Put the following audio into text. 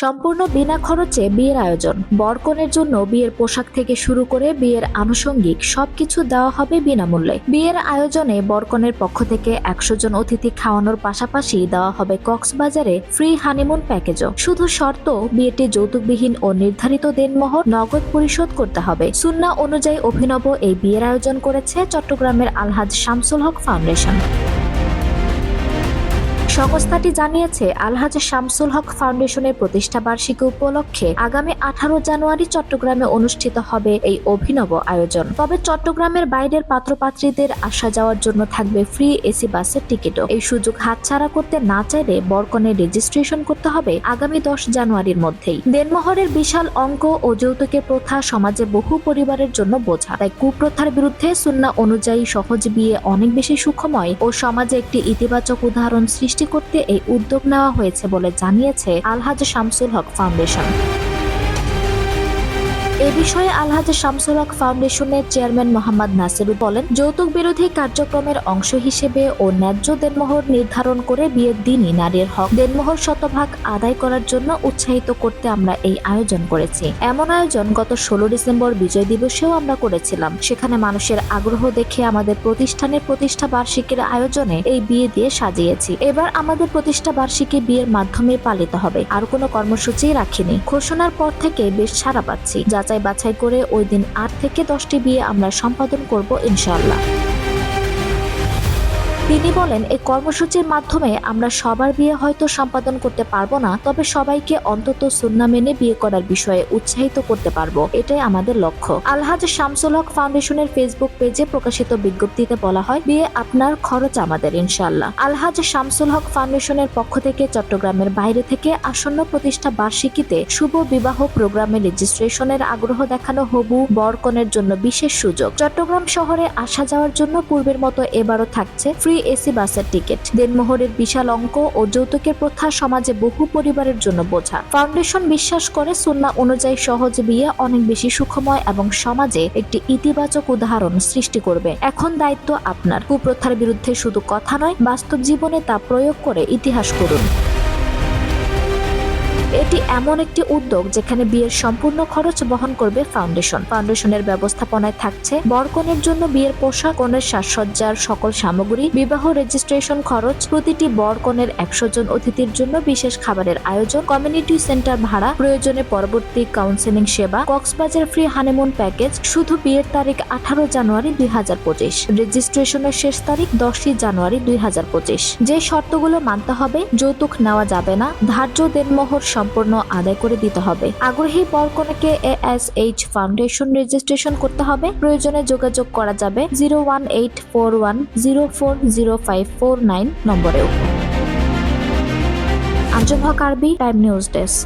সম্পূর্ণ বিনা খরচে বিয়ের আয়োজন। বরকনের জন্য বিয়ের পোশাক থেকে শুরু করে বিয়ের আনুষঙ্গিক সবকিছু দেওয়া হবে বিনামূল্যে। বিয়ের আয়োজনে বরকনের পক্ষ থেকে একশো জন অতিথি খাওয়ানোর পাশাপাশি দেওয়া হবে কক্সবাজারে ফ্রি হানিমুন প্যাকেজও। শুধু শর্ত, বিয়েটি যৌতুকবিহীন ও নির্ধারিত দেনমোহর নগদ পরিশোধ করতে হবে। সুন্না অনুযায়ী অভিনব এই বিয়ের আয়োজন করেছে চট্টগ্রামের আলহাজ শামসুল হক ফাউন্ডেশন। সংস্থাটি জানিয়েছে, আলহাজ শামসুল হক ফাউন্ডেশনের প্রতিষ্ঠা বার্ষিকী উপলক্ষে আগামী আঠারো জানুয়ারি চট্টগ্রামে অনুষ্ঠিত হবে এই অভিনব আয়োজন। তবে চট্টগ্রামের বাইরের পাত্রপাত্রীদের আসা যাওয়ার জন্য থাকবে ফ্রি এসি বাসের টিকিটও। এই সুযোগ হাতছাড়া করতে না চাইলে বরকনে রেজিস্ট্রেশন করতে হবে আগামী দশ জানুয়ারির মধ্যেই। দেনমোহরের বিশাল অঙ্ক ও যৌতুকের প্রথা সমাজে বহু পরিবারের জন্য বোঝা। তাই কুপ্রথার বিরুদ্ধে সুন্না অনুযায়ী সহজ বিয়ে অনেক বেশি সুখময় ও সমাজে একটি ইতিবাচক উদাহরণ সৃষ্টি করতে এই উদ্যোগ নেওয়া হয়েছে বলে জানিয়েছে আলহাজ শামসুল হক ফাউন্ডেশন। এ বিষয়ে আলহাজ শামসুল হক ফাউন্ডেশনের চেয়ারম্যান মোহাম্মদ নাসিরু বলেন, যৌতুক বিরোধী কার্যক্রমের অংশ হিসেবে ও ন্যায্য দেনমোহর নির্ধারণ করে বিয়ের দিনই নারীর হক দেনমোহর শতভাগ আদায় করার জন্য উৎসাহিত করতে আমরা এই আয়োজন করেছি। এমন আয়োজন গত ষোলো ডিসেম্বর বিজয় দিবসেও আমরা করেছিলাম। সেখানে মানুষের আগ্রহ দেখে আমাদের প্রতিষ্ঠানের প্রতিষ্ঠা বার্ষিকীর আয়োজনে এই বিয়ে দিয়ে সাজিয়েছি। এবার আমাদের প্রতিষ্ঠা বার্ষিকী বিয়ের মাধ্যমে পালিত হবে। আর কোনো কর্মসূচি রাখিনি। ঘোষণার পর থেকে বেশ সাড়া পাচ্ছি। যাচাই বাছাই করে ওই দিন আট থেকে দশটি বিয়ে আমরা সম্পাদন করব ইনশাল্লাহ তিনি বলেন, এই কর্মসূচির মাধ্যমে আমরা সবার বিয়ে হয়তো সম্পাদন করতে পারব না, তবে সবাইকে অন্তত সুন্না মেনে বিয়ে করার বিষয়ে উৎসাহিত করতে পারব। এটাই আমাদের লক্ষ্য। আলহাজ শামসুল হক ফাউন্ডেশনের ফেসবুক পেজে প্রকাশিত বিজ্ঞপ্তিতে বলা হয়, বিয়ে আপনার খরচ আমাদের ইনশাল্লাহ আলহাজ শামসুল হক ফাউন্ডেশনের পক্ষ থেকে চট্টগ্রামের বাইরে থেকে আসন্ন প্রতিষ্ঠা বার্ষিকীতে শুভ বিবাহ প্রোগ্রামে রেজিস্ট্রেশনের আগ্রহ দেখানো হবু বরকনের জন্য বিশেষ সুযোগ। চট্টগ্রাম শহরে আসা যাওয়ার জন্য পূর্বের মতো এবারও থাকছে ফ্রি এসি বাসের টিকিট। দেনমোহরের বিশাল অঙ্ক ও যৌতুকের প্রথা সমাজে বহু পরিবারের জন্য বোঝা। ফাউন্ডেশন বিশ্বাস করে সুন্না অনুযায়ী সহজ বিয়ে অনেক বেশি সুখময় এবং সমাজে একটি ইতিবাচক উদাহরণ সৃষ্টি করবে। এখন দায়িত্ব আপনার। কুপ্রথার বিরুদ্ধে শুধু কথা নয়, বাস্তব জীবনে তা প্রয়োগ করে ইতিহাস করুন। এটি এমন একটি উদ্যোগ যেখানে বিয়ের সম্পূর্ণ খরচ বহন করবে ফাউন্ডেশন। ফাউন্ডেশনের ব্যবস্থাপনায় থাকছে বরকনের জন্য বিয়ের পোশাক, কনের সাজসজ্জার সকল সামগ্রী, বিবাহ রেজিস্ট্রেশন খরচ, প্রতিটি বরকনের একশো জন অতিথির জন্য বিশেষ খাবারের আয়োজন, কমিউনিটি সেন্টার ভাড়া, প্রয়োজনে পরবর্তী কাউন্সেলিং সেবা, কক্সবাজার ফ্রি হানিমুন প্যাকেজ, শুধু বিয়ের তারিখ আঠারো জানুয়ারি দুই হাজার পঁচিশ। রেজিস্ট্রেশনের শেষ তারিখ দশই জানুয়ারি দুই হাজার পঁচিশ। যে শর্তগুলো মানতে হবে, যৌতুক নেওয়া যাবে না, ধার্য দেনমোহর সম্পূর্ণ আদায় করে দিতে হবে। আগ্রহী বরকনেকে এস এইচ ফাউন্ডেশন রেজিস্ট্রেশন করতে হবে। প্রয়োজনে যোগাযোগ করা যাবে zero one eight four one, zero four zero five four nine নম্বরেও। Anjum Haque R B time news desk.